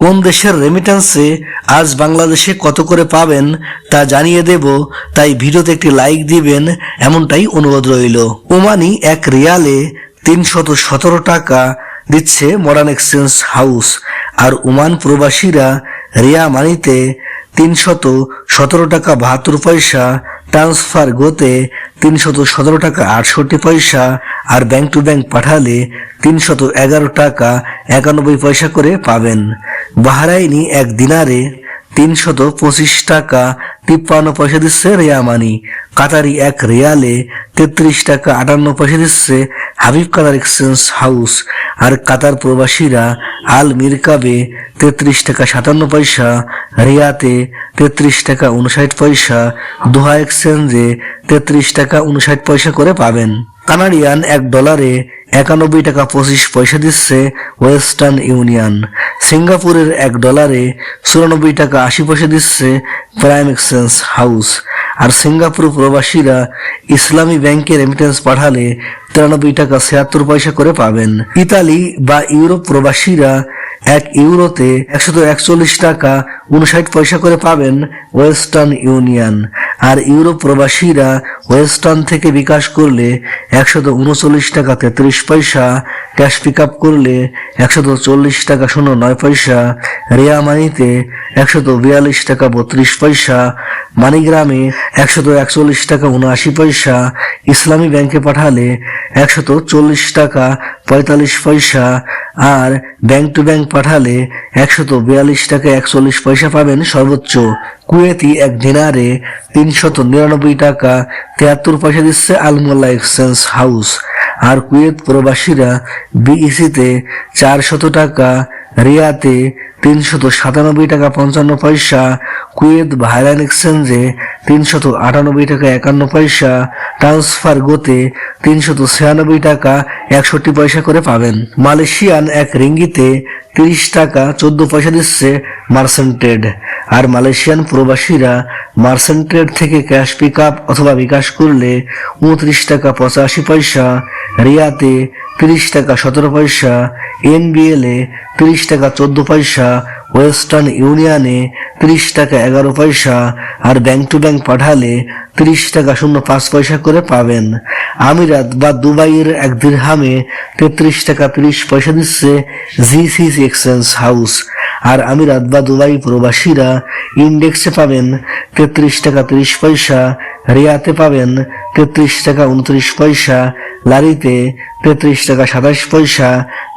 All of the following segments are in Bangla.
কোন দেশের রেমিটেন্সে আজ বাংলাদেশে কত করে পাবেন তা জানিয়ে দেব, তাই ভিডিওতে একটি লাইক দিবেন, এমনটাই অনুরোধ রইল। ওমানি এক রিয়ালে তিনশত সতেরো টাকা দিচ্ছে মডার্ন এক্সচেঞ্জ হাউস আর ওমান প্রবাসীরা রিয়া মানিতে তিনশত সতেরো টাকা বাহাত্তর পয়সা ট্রান্সফার গোতে তিনশত সতেরো টাকা আটষট্টি পয়সা আর ব্যাংক টু ব্যাংক পাঠালে তিনশত এগারো টাকা একানব্বই পয়সা করে পাবেন। বাহারাইনি এক দিনারে তিনশত পঁচিশ টাকা তিপ্পান্ন পয়সা দিচ্ছে রিয়া মানি। কাতারি এক রিয়ালে তেত্রিশ টাকা আটান্ন পয়সা দিচ্ছে হাবিব কাতার এক্সচেঞ্জ হাউস। আর কাতার প্রবাসীরা আল মিরকাবে তেত্রিশ টাকা সাতান্ন পয়সা, রিয়াতে তেত্রিশ টাকা উনষাট পয়সা, দোহা এক্সচেঞ্জে তেত্রিশ টাকা উনষাট পয়সা করে পাবেন। কানাডিয়ান এক ডলারে একানব্বই টাকা পঁচিশ পয়সা দিচ্ছে ওয়েস্টার্ন ইউনিয়ন। সিঙ্গাপুরের এক ডলারে চুরানব্বই টাকা আশি পয়সা দিচ্ছে প্রাইম এক্সচেঞ্জ হাউস। আর সিঙ্গাপুর প্রবাসীরা ইসলামী ব্যাংকে রেমিটেন্স পাঠালে তিরানব্বই টাকা ছিয়াত্তর পয়সা করে পাবেন। ইতালি বা ইউরোপ প্রবাসীরা এক ইউরোতে একশত একচল্লিশ টাকা উনষাট পয়সা করে পাবেন ওয়েস্টার্ন ইউনিয়ন। আর ইউরোপ প্রবাসীরা ওয়েস্টার্ন থেকে বিকাশ করলে একশত উনচল্লিশ টাকা তেত্রিশ পয়সা, ক্যাশ পিক আপ করলে একশত চল্লিশ টাকা শূন্য নয় পয়সা, রিয়া মানিতে একশত বিয়াল্লিশ টাকা বত্রিশ পয়সা মানিগ্রামে একশত একচল্লিশ টাকা উনআশি পয়সা, ইসলামী ব্যাংকে পাঠালে একশত চল্লিশ টাকা পঁয়তাল্লিশ পয়সা, আর ব্যাংক টু ব্যাংক পাঠালে একশত বিয়াল্লিশ টাকা একচল্লিশ পয়সা পাবেন সর্বোচ্চ। কুয়েতি এক দিনারে তিনশত নিরানব্বই টাকা তিয়াত্তর পয়সা দিচ্ছে আলমোল্লা এক্সচেঞ্জ হাউস। আর কুয়েত প্রবাসীরা বিইসিতে চারশত টাকা, রিয়াতে তিনশত সাতানব্বই টাকা পঞ্চান্ন পয়সা কুয়েত ভাইরান এক্সচেঞ্জে তিনশত আটানব্বই টাকা একান্ন পয়সা, ট্রান্সফার গোতে তিনশত ছিয়ানব্বই টাকা একষট্টি পয়সা করে পাবেন। মালয়েশিয়ান এক রিঙ্গিতে তিরিশ টাকা চোদ্দ পয়সা দিচ্ছে মার্সেন্টেড। আর মালয়েশিয়ান প্রবাসীরা মার্সেন্টেড থেকে ক্যাশ পিক আপ অথবা বিকাশ করলে উনত্রিশ টাকা পঁচাশি পয়সা, রিয়াতে তিরিশ টাকা সতেরো পয়সা, এনবিএল তিরিশ টাকা চোদ্দ পয়সা ওয়েস্টার্ন ইউনিয়নে তিরিশ টাকা এগারো পয়সা আর ব্যাংক টু ব্যাংক পাঠালে তিরিশ টাকা শূন্য পাঁচ পয়সা করে পাবেন। আমিরাত বা দুবাইয়ের এক দিরহামে তেত্রিশ টাকা তিরিশ পয়সা দিচ্ছে জিসিসি এক্সচেঞ্জ হাউস। আর আমিরাত বা দুবাই প্রবাসীরা ইন্ডেক্সে পাবেন তেত্রিশ টাকা তিরিশ পয়সা, রিয়াতে পাবেন তেত্রিশ টাকা উনত্রিশ পয়সা, লারিতে তেত্রিশ টাকা সাতাশ পয়সা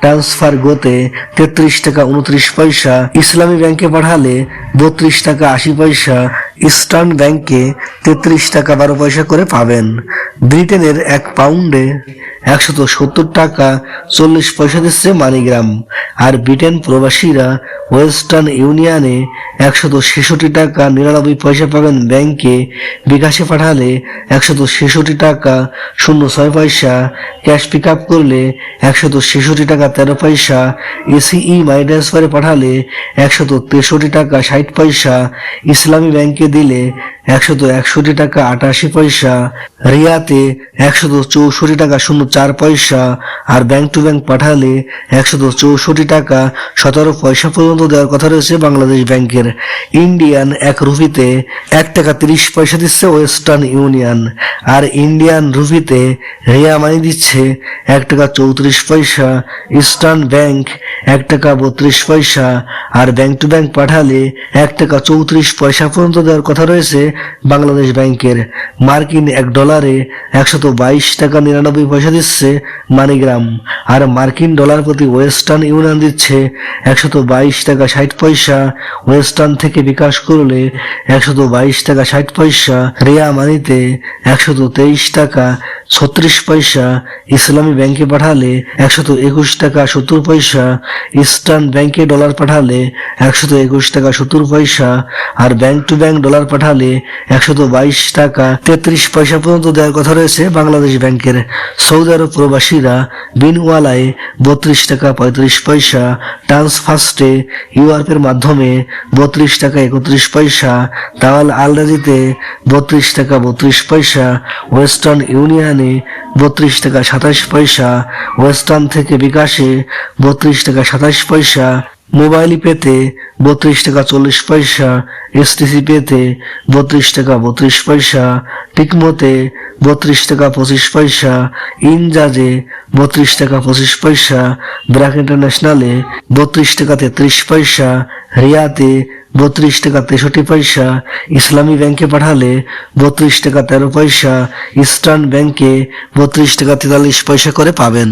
ট্রান্সফার গোতে তেত্রিশ টাকা উনত্রিশ পয়সা ইসলামী ব্যাংকে পাঠালে বত্রিশ টাকা আশি পয়সা ইস্টার্ন ব্যাংকে তেত্রিশ টাকা বারো পয়সা করে পাবেন। ব্রিটেনের এক পাউন্ডে একশত সত্তর টাকা চল্লিশ পয়সা দিচ্ছে মানিগ্রাম। আর ব্রিটেন প্রবাসীরা ওয়েস্টার্ন ইউনিয়নে একশত ছেষট্টি টাকা নিরানব্বই পয়সা পাবেন ব্যাংকে, বিকাশে পাঠালে একশত ছেষট্টি টাকা, শূন্য ছয় পয়সা, ক্যাশ পিক আপ করলে একশত ছেষট্টি টাকা তেরো পয়সা, এসিই মানি ট্রান্সফারে পাঠালে একশত তেষট্টি টাকা ষাট পয়সা, ইসলামী ব্যাংকে দিলে একশত একষট্টি টাকা আটাশি পয়সা, রিয়াতে একশত চৌষট্টি টাকা শূন্য চার পয়সা, আর ব্যাংক টু ব্যাংক পাঠালে একশত চৌষট্টি টাকা সতেরো পয়সা পর্যন্ত দেওয়ার কথা রয়েছে বাংলাদেশ ব্যাংকের ইন্ডিয়ান এক রুপিতে এক টাকা তিরিশ পয়সা দিচ্ছে ওয়েস্টার্ন ইউনিয়ন আর ইন্ডিয়ান রুপিতে রিয়া মানি দিচ্ছে এক টাকা চৌত্রিশ পয়সা ইস্টার্ন ব্যাংক এক টাকা বত্রিশ পয়সা, আর ব্যাংক টু ব্যাংক পাঠালে এক টাকা চৌত্রিশ পয়সা পর্যন্ত দেওয়ার কথা রয়েছে বাংলাদেশ ব্যাংকের মার্কিন এক ডলারে একশত বাইশ টাকা নিরানব্বই পয়সা দিচ্ছে মানিগ্রাম। আর মার্কিন ডলার প্রতি ওয়েস্টার্ন ইউনিয়ন দিচ্ছে একশত বাইশ টাকা ষাট পয়সা। ওয়েস্টার্ন থেকে বিকাশ করলে একশত বাইশ টাকা ষাট পয়সা। রিয়া মানিতে একশত তেইশ টাকা ছত্রিশ পয়সা। ইসলামী ব্যাংকে পাঠালে একশত একুশ টাকা সত্তর পয়সা। ইস্টার্ন ব্যাংকে ডলার পাঠালে একশত একুশ টাকা সত্তর পয়সা। আর ব্যাংক টু ব্যাংক ডলার পাঠালে একশত বাইশ টাকা, তেত্রিশ পয়সা পর্যন্ত দেওয়ার কথা রয়েছে বাংলাদেশ ব্যাংকের। সৌদি আরব প্রবাসীরা বিনওয়ালায় বত্রিশ টাকা পঁয়ত্রিশ পয়সা ট্রান্সফার্স্টে ইউআরপের মাধ্যমে বত্রিশ টাকা একত্রিশ পয়সা তাওয়াল আলরাজিতে বত্রিশ টাকা বত্রিশ পয়সা, ওয়েস্টার্ন ইউনিয়নে বত্রিশ টাকা সাতাশ পয়সা, ওয়েস্টার্ন থেকে বিকাশে বত্রিশ টাকা সাতাশ পয়সা মোবাইল পেতে বত্রিশ টাকা চল্লিশ পয়সা, এসটিসি পেতে বত্রিশ টাকা বত্রিশ পয়সা, টিকমোতে বত্রিশ টাকা পঁচিশ পয়সা, ইনজাজে বত্রিশ টাকা পঁচিশ পয়সা, ব্র্যাক ইন্টারন্যাশনালে বত্রিশ টাকা তেত্রিশ পয়সা, রিয়াতে বত্রিশ টাকা তেষট্টি পয়সা, ইসলামী ব্যাংকে পাঠালে বত্রিশ টাকা তেরো পয়সা, ইস্টার্ন ব্যাংকে বত্রিশ টাকা তেতাল্লিশ পয়সা করে পাবেন।